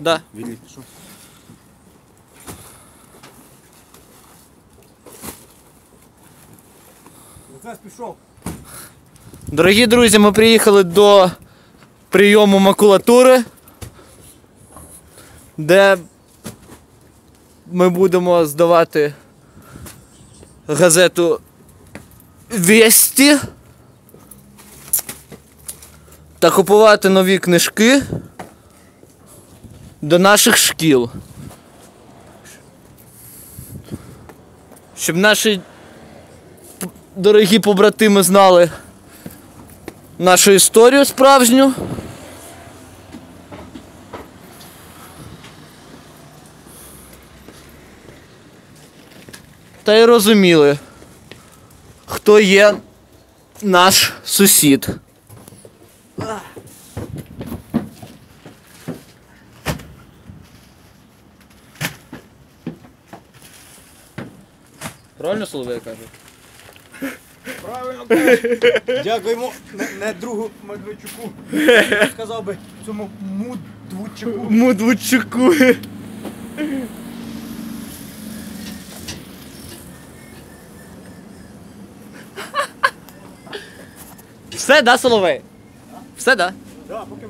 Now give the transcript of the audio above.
Да. Пішов. Дорогі друзі, ми приїхали до прийому макулатури, де ми будемо здавати газету Весті та купувати нові книжки до наших шкіл. Щоб наші дорогі побратими знали нашу історію справжню. Та й розуміли, хто є наш сусід. Правильно Соловей каже? Правильно кажеш. Дякуємо не, не другу Медведчуку. Я сказав би цьому мудвучуку. Мудвучуку. Все, да, Соловей? Все, да? Да, поки